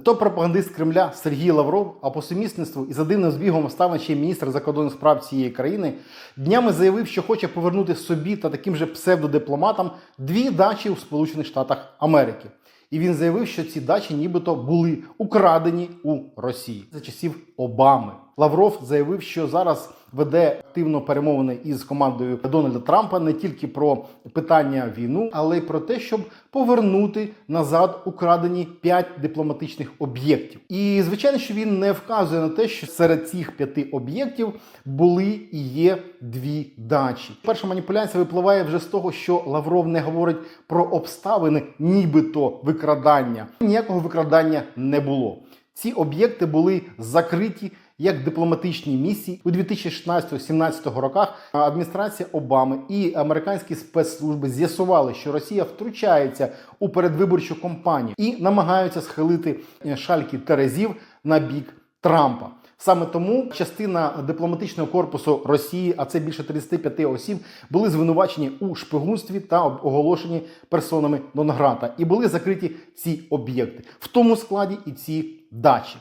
Топ-пропагандист Кремля Сергій Лавров, а по сумісництву і за дивним збігом став ще міністр закордонних справ цієї країни, днями заявив, що хоче повернути собі та таким же псевдодипломатам дві дачі у Сполучених Штатах Америки. І він заявив, що ці дачі нібито були украдені у Росії за часів Обами. Лавров заявив, що зараз веде активно перемовини із командою Дональда Трампа не тільки про питання війну, але й про те, щоб повернути назад украдені п'ять дипломатичних об'єктів. І звичайно, що він не вказує на те, що серед цих п'яти об'єктів були і є дві дачі. Перша маніпуляція випливає вже з того, що Лавров не говорить про обставини, нібито викрадання. Ніякого викрадання не було. Ці об'єкти були закриті як дипломатичні місії у 2016-17 роках. Адміністрація Обами і американські спецслужби з'ясували, що Росія втручається у передвиборчу кампанію і намагаються схилити шальки терезів на бік Трампа. Саме тому частина дипломатичного корпусу Росії, а це більше 35 осіб, були звинувачені у шпигунстві та оголошені персонами Нонграта. і були закриті ці об'єкти, в тому складі і ці дачі.